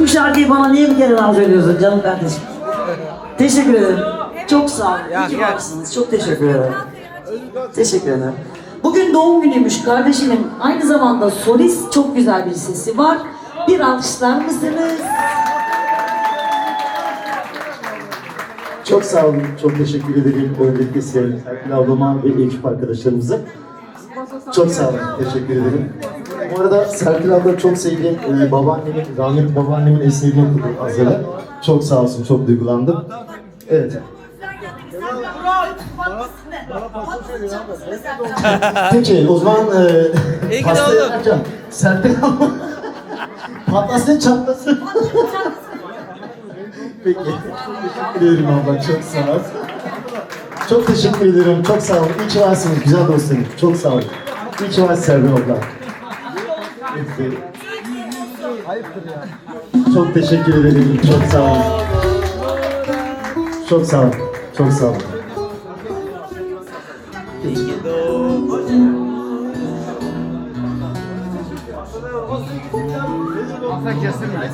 Bu şarkıyı bana niye bir kere daha söylüyorsun canım kardeşim? Teşekkür ederim. Çok sağ olun. İyi varsınız. Çok teşekkür ederim. Teşekkür ederim. Bugün doğum günüymüş kardeşimin. Aynı zamanda solist çok güzel bir sesi var. Bir alkışlar mısınız? Çok sağ olun, çok teşekkür ederim. Öncelikle Serpil ablama ve ekip arkadaşlarımıza. Çok sağ olun, teşekkür ederim. Bu arada Serpil abla çok sevdiğim e, babaannemin, rahmetli babaannemin eserini okudu Azal'a. Çok sağ olsun, çok duygulandım. Evet. Peki, o zaman e, İyi ki doğdun. yapacağım. Serpil abla patlasın çatlasın. Peki. Teşekkür ederim abla. Çok sağ ol. Çok teşekkür ederim. Çok sağ olun. İyi ki varsınız güzel dostlarım. Çok sağ olun. İyi ki varsın Serben abla. Çok teşekkür ederim. Çok sağ olun. Çok sağ olun. Çok sağ olun. Pasta kesilmez.